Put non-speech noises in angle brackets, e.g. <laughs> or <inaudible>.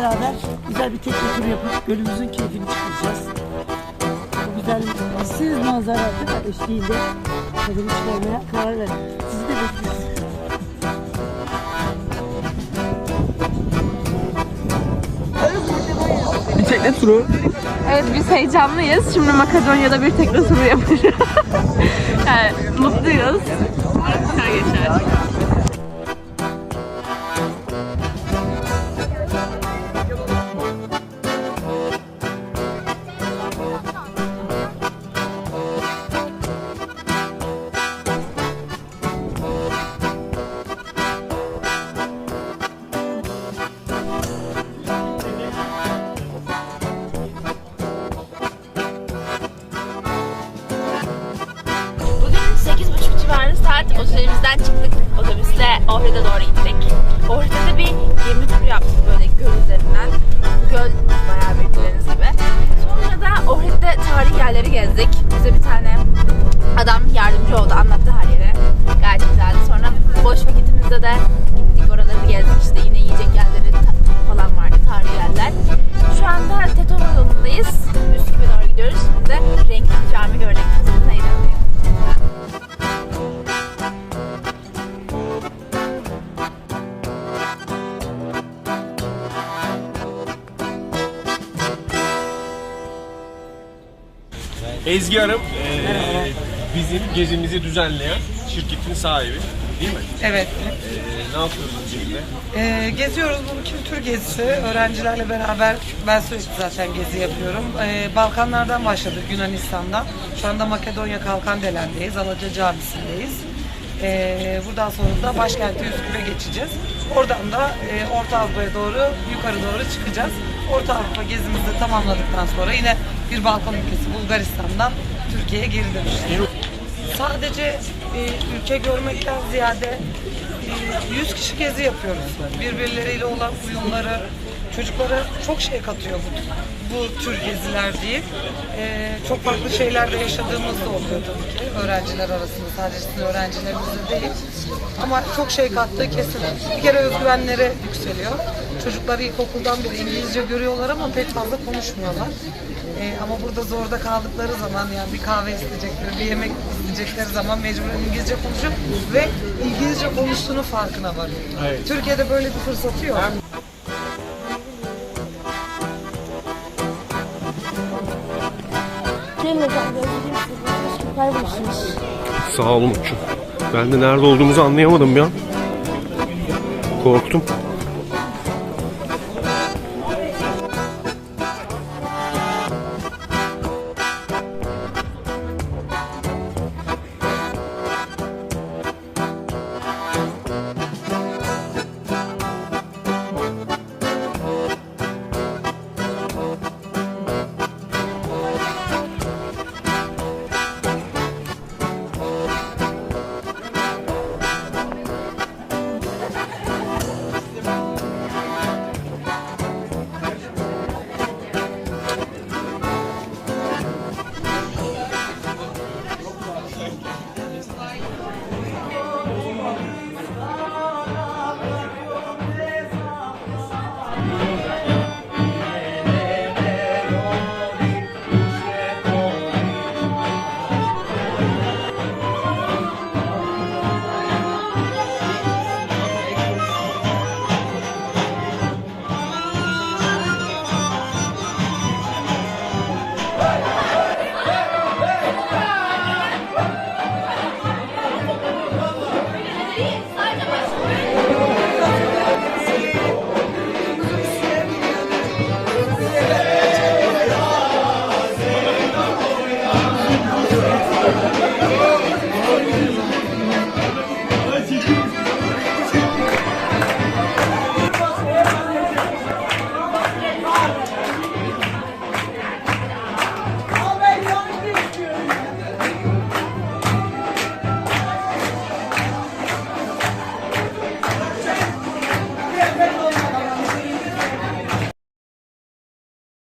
Beraber güzel bir tekne turu yapıp gölümüzün keyfini çıkaracağız. Bu güzel eşsiz manzara eşliğinde tadını çıkarmaya karar verdik. Sizi de bekliyoruz. Bir tekne turu. Evet biz heyecanlıyız. Şimdi Makedonya'da bir tekne turu yapacağız. <laughs> yani mutluyuz. Güzel geçer. Ohrid'e doğru gittik. Ohrid'de bir gemi turu yaptık böyle göl üzerinden. Göl bayağı büyük bildiğiniz gibi. Sonra da Ohrid'de tarihi yerleri gezdik. Bize bir tane adam yardımcı oldu, anlattı her yeri. Gayet güzeldi. Sonra boş vakitimizde de gittik oraları gezdik. İşte yine yiyecek yerleri falan vardı, tarihi yerler. Şu anda Tetova yolundayız. Ezgi Hanım eee, bizim gezimizi düzenleyen şirketin sahibi değil mi? Evet. Eee, ne yapıyoruz şimdi? Ee, geziyoruz bunu kültür gezisi. Öğrencilerle beraber ben sürekli zaten gezi yapıyorum. Ee, Balkanlardan başladık Yunanistan'dan. Şu anda Makedonya Kalkandelen'deyiz. Alaca Camisi'ndeyiz. Ee, buradan sonra da başkenti Üsküp'e geçeceğiz. Oradan da e, Orta Avrupa'ya doğru yukarı doğru çıkacağız. Orta Avrupa gezimizi de tamamladıktan sonra yine bir Balkan ülkesi Bulgaristan'dan Türkiye'ye geri dönüşeceğiz. Sadece e, ülke görmekten ziyade e, 100 kişi gezi yapıyoruz. Birbirleriyle olan uyumları, çocuklara çok şey katıyor bu, bu tür geziler diye. E, çok farklı şeyler de yaşadığımız da oluyor tabii ki öğrenciler arasında. Sadece sizin öğrencilerimizde değil. Ama çok şey kattığı kesin. Bir kere özgüvenleri yükseliyor. Çocukları ilkokuldan beri İngilizce görüyorlar ama pek fazla konuşmuyorlar. Ee, ama burada zorda kaldıkları zaman yani bir kahve isteyecekleri, bir yemek isteyecekleri zaman mecburen İngilizce konuşuyor ve İngilizce konuştuğunu farkına varıyor. Türkiye'de böyle bir fırsatı yok. Sağ olun uçum. Ben de nerede olduğumuzu anlayamadım bir an. Korktum.